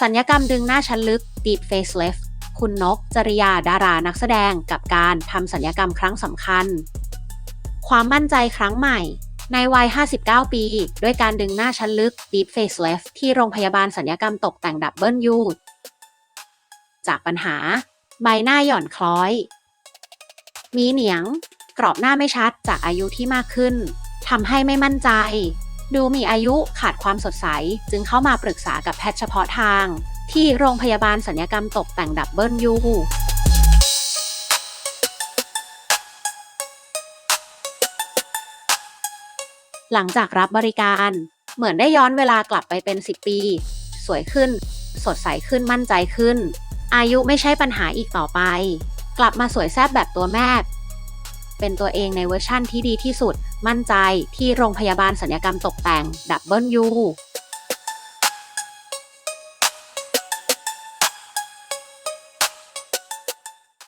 สัญญกรรมดึงหน้าชั้นลึก Deep Facelift คุณนก จริยาดารานักแสดงกับการทำสัญญกรรมครั้งสำคัญ ความมั่นใจครั้งใหม่ ในวัย 59 ปี ด้วยการดึงหน้าชั้นลึก Deep Facelift ที่โรงพยาบาลสัญญกรรมตกแต่งดับเบิลยูจากปัญหา ใบหน้าหย่อนคล้อย มีเหนียง กรอบหน้าไม่ชัดจากอายุที่มากขึ้นทำให้ไม่มั่นใจ ดูมีอายุขาดความสดใส จึงเข้ามาปรึกษากับแพทย์เฉพาะทาง ที่โรงพยาบาลสัญญกรรมตกแต่งดับเบิลยูหลังจากรับบริการ เหมือนได้ย้อนเวลากลับไปเป็น 10 ปี สวยขึ้น สดใสขึ้นมั่นใจขึ้น อายุไม่ใช่ปัญหาอีกต่อไป กลับมาสวยแซ่บแบบตัวแม่ เป็นตัวเองในเวอร์ชั่นที่ดีที่สุด มั่นใจที่โรงพยาบาลสัญญกรรมตกแต่งดับเบิลยู